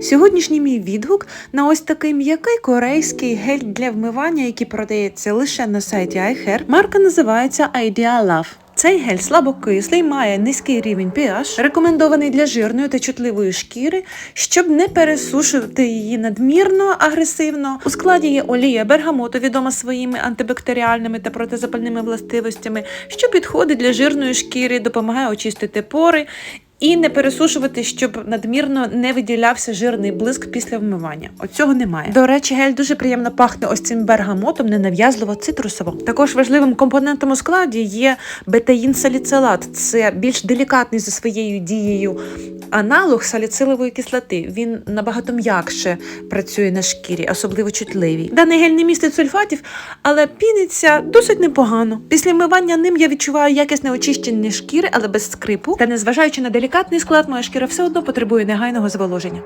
Сьогоднішній мій відгук на ось такий м'який корейський гель для вмивання, який продається лише на сайті iHair. Марка називається Idea Love. Цей гель слабокислий, має низький рівень pH, рекомендований для жирної та чутливої шкіри, щоб не пересушувати її надмірно агресивно. У складі є олія бергамоту, відома своїми антибактеріальними та протизапальними властивостями, що підходить для жирної шкіри, допомагає очистити пори. І не пересушувати, щоб надмірно не виділявся жирний блиск після вмивання. Оцього немає. До речі, гель дуже приємно пахне ось цим бергамотом, ненав'язливо цитрусово. Також важливим компонентом у складі є бетаїн саліцелат. Це більш делікатний за своєю дією аналог саліцилової кислоти. Він набагато м'якше працює на шкірі, особливо чутливій. Даний гель не містить сульфатів, але піниться досить непогано. Після вмивання ним я відчуваю якісне очищення шкіри, але без скрипу. Та незважаючи на делікатний склад, моя шкіра все одно потребує негайного зволоження.